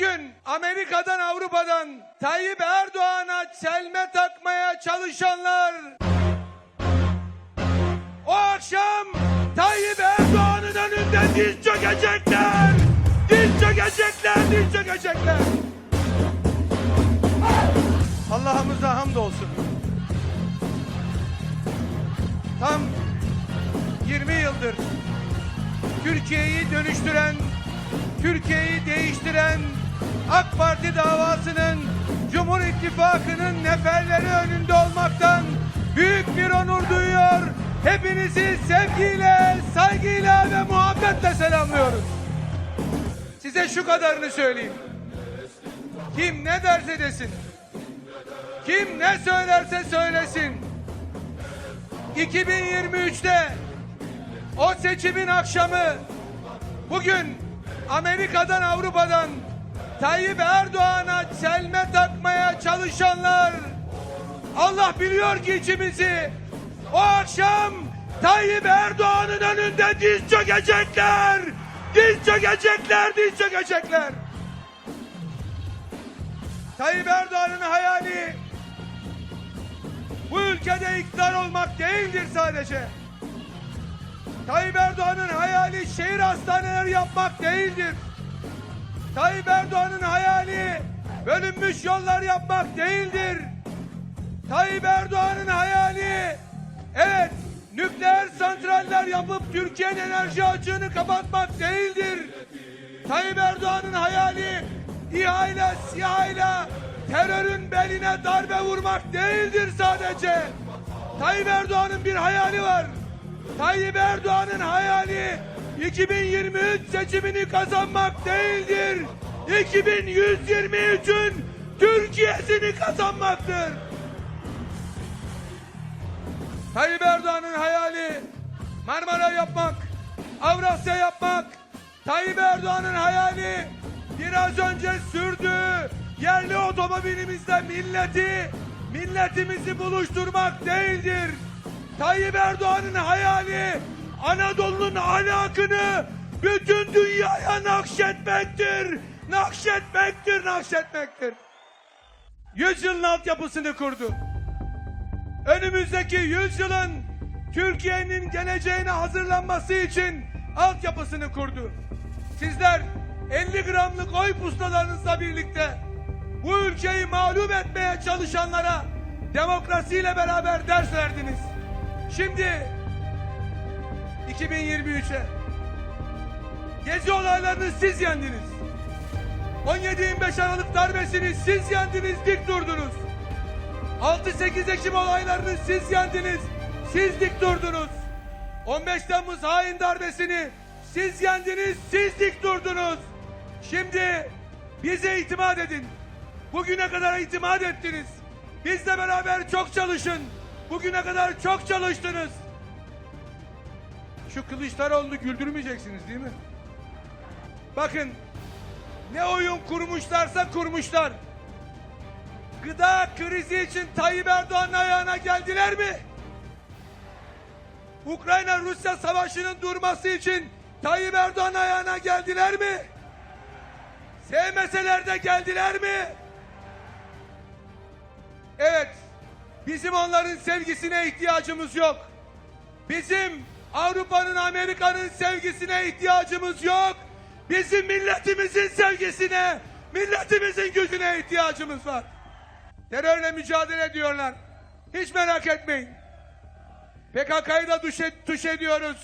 Bugün Amerika'dan Avrupa'dan Tayyip Erdoğan'a çelme takmaya çalışanlar o akşam Tayyip Erdoğan'ın önünde diz çökecekler. Diz çökecekler, diz çökecekler. Allah'ımıza hamdolsun. Tam 20 yıldır Türkiye'yi dönüştüren, Türkiye'yi değiştiren AK Parti davasının Cumhur İttifakı'nın neferleri önünde olmaktan büyük bir onur duyuyor. Hepinizi sevgiyle, saygıyla ve muhabbetle selamlıyoruz. Size şu kadarını söyleyeyim. Kim ne derse desin, kim ne söylerse söylesin, 2023'te o seçimin akşamı bugün Amerika'dan Avrupa'dan Tayyip Erdoğan'a çelme takmaya çalışanlar Allah biliyor ki içimizi o akşam Tayyip Erdoğan'ın önünde diz çökecekler. Diz çökecekler, diz çökecekler. Tayyip Erdoğan'ın hayali bu ülkede iktidar olmak değildir sadece. Tayyip Erdoğan'ın hayali şehir hastaneleri yapmak değildir. Tayyip Erdoğan'ın hayali bölünmüş yollar yapmak değildir. Tayyip Erdoğan'ın hayali evet nükleer santraller yapıp Türkiye'nin enerji açığını kapatmak değildir. Tayyip Erdoğan'ın hayali İHA ile SİHA ile terörün beline darbe vurmak değildir sadece. Tayyip Erdoğan'ın bir hayali var. Tayyip Erdoğan'ın hayali 2023 seçimini kazanmak değildir. 2123'ün Türkiye'sini kazanmaktır. Tayyip Erdoğan'ın hayali Marmara yapmak, Avrasya yapmak. Tayyip Erdoğan'ın hayali biraz önce sürdüğü yerli otomobilimizle milleti, milletimizi buluşturmak değildir. Tayyip Erdoğan'ın hayali Anadolu'nun ahlakını bütün dünyaya nakşetmektir. Nakşetmektir, nakşetmektir. Yüzyılın altyapısını kurdu önümüzdeki yüzyılın Türkiye'nin geleceğine hazırlanması için altyapısını kurdu. Sizler 50 gramlık oy pusulanızla birlikte bu ülkeyi mağlup etmeye çalışanlara demokrasiyle beraber ders verdiniz. Şimdi 2023'e gezi olaylarını siz yendiniz. 17-25 Aralık darbesini siz yendiniz, dik durdunuz. 6-8 Ekim olaylarını siz yendiniz. Siz dik durdunuz. 15 Temmuz hain darbesini siz yendiniz. Siz dik durdunuz. Şimdi bize itimat edin. Bugüne kadar itimat ettiniz. Bizle beraber çok çalışın. Bugüne kadar çok çalıştınız. Şu Kılıçdaroğlu'nu güldürmeyeceksiniz değil mi? Bakın ne oyun kurmuşlarsa kurmuşlar. Gıda krizi için Tayyip Erdoğan'ın ayağına geldiler mi? Ukrayna-Rusya savaşının durması için Tayyip Erdoğan'ın ayağına geldiler mi? Sevmeseler de geldiler mi? Evet, bizim onların sevgisine ihtiyacımız yok. Bizim Avrupa'nın, Amerika'nın sevgisine ihtiyacımız yok. Bizim milletimizin sevgisine, milletimizin gücüne ihtiyacımız var. Terörle mücadele ediyorlar. Hiç merak etmeyin. PKK'yı da tuş, tuş ediyoruz.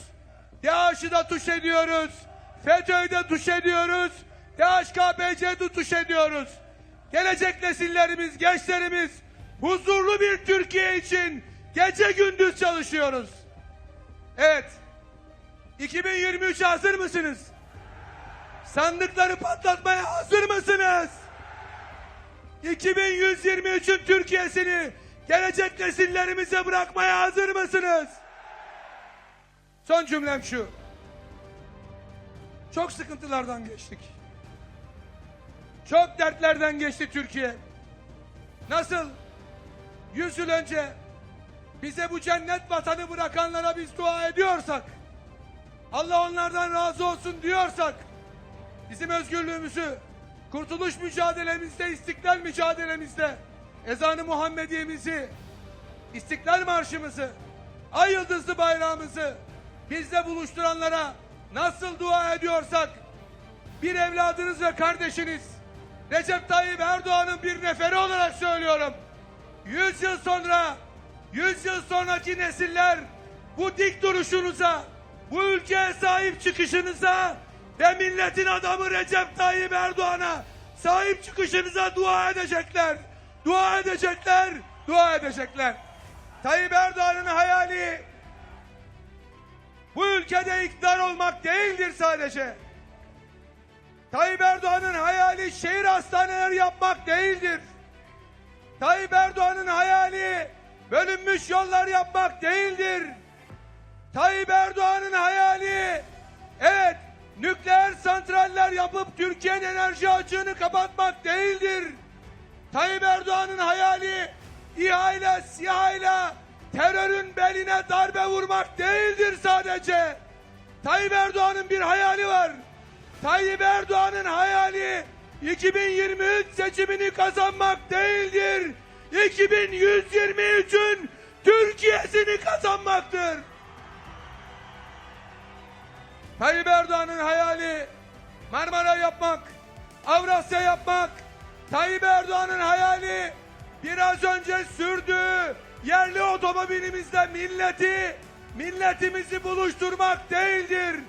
DAEŞ'ı da tuş ediyoruz. FETÖ'yü de tuş ediyoruz. DHKPC'yi tuş ediyoruz. Gelecek nesillerimiz, gençlerimiz huzurlu bir Türkiye için gece gündüz çalışıyoruz. Evet. 2023'e hazır mısınız? Sandıkları patlatmaya hazır mısınız? 2123'ün Türkiye'sini gelecek nesillerimize bırakmaya hazır mısınız? Son cümlem şu. Çok sıkıntılardan geçtik. Çok dertlerden geçti Türkiye. Nasıl 100 yıl önce bize bu cennet vatanı bırakanlara biz dua ediyorsak, Allah onlardan razı olsun diyorsak, bizim özgürlüğümüzü, kurtuluş mücadelemizde, istiklal mücadelemizde ezanı Muhammediyemizi, İstiklal Marşımızı, Ay Yıldızlı bayrağımızı bizle buluşturanlara nasıl dua ediyorsak bir evladınız ve kardeşiniz Recep Tayyip Erdoğan'ın bir neferi olarak söylüyorum. 100 yıl sonra, 100 yıl sonraki nesiller bu dik duruşunuza, bu ülkeye sahip çıkışınıza ve milletin adamı Recep Tayyip Erdoğan'a sahip çıkışınıza dua edecekler. Dua edecekler, dua edecekler. Tayyip Erdoğan'ın hayali bu ülkede iktidar olmak değildir sadece. Tayyip Erdoğan'ın hayali şehir hastaneleri yapmak değildir. Tayyip Erdoğan'ın hayali bölünmüş yollar yapmak değildir. Tayyip Erdoğan'ın hayali evet nükleer santraller yapıp Türkiye'nin enerji açığını kapatmak değildir. Tayyip Erdoğan'ın hayali İHA ile SİHA ile terörün beline darbe vurmak değildir sadece. Tayyip Erdoğan'ın bir hayali var. Tayyip Erdoğan'ın hayali 2023 seçimini kazanmak değildir. 2123'ün Türkiye'sini kazanmaktır. Tayyip Erdoğan'ın hayali Marmara yapmak, Avrasya yapmak. Tayyip Erdoğan'ın hayali biraz önce sürdüğü yerli otomobilimizle milleti, milletimizi buluşturmak değildir.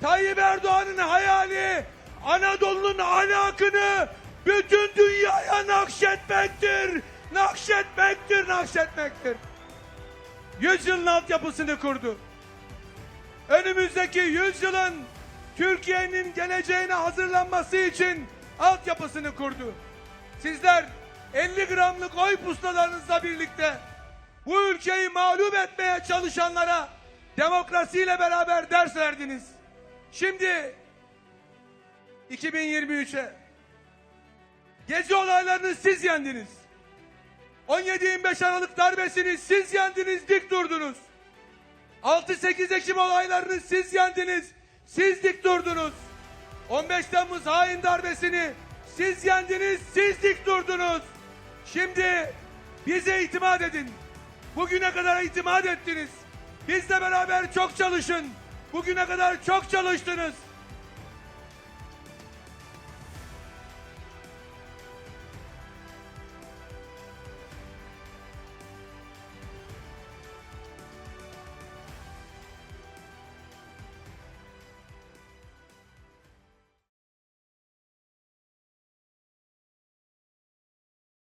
Tayyip Erdoğan'ın hayali Anadolu'nun ahlakını bütün dünyaya nakşetmektir. Nakşetmektir, nakşetmektir. Yüzyılın altyapısını kurdu. Önümüzdeki yüzyılın Türkiye'nin geleceğine hazırlanması için altyapısını kurdu. Sizler 50 gramlık oy pusulanızla birlikte bu ülkeyi mağlup etmeye çalışanlara demokrasiyle beraber ders verdiniz. Şimdi 2023'e gezi olaylarını siz yendiniz. 17-25 Aralık darbesini siz yendiniz, dik durdunuz. 6-8 Ekim olaylarını siz yendiniz, siz dik durdunuz. 15 Temmuz hain darbesini siz yendiniz, siz dik durdunuz. Şimdi bize itimat edin. Bugüne kadar itimat ettiniz. Bizle beraber çok çalışın. Bugüne kadar çok çalıştınız.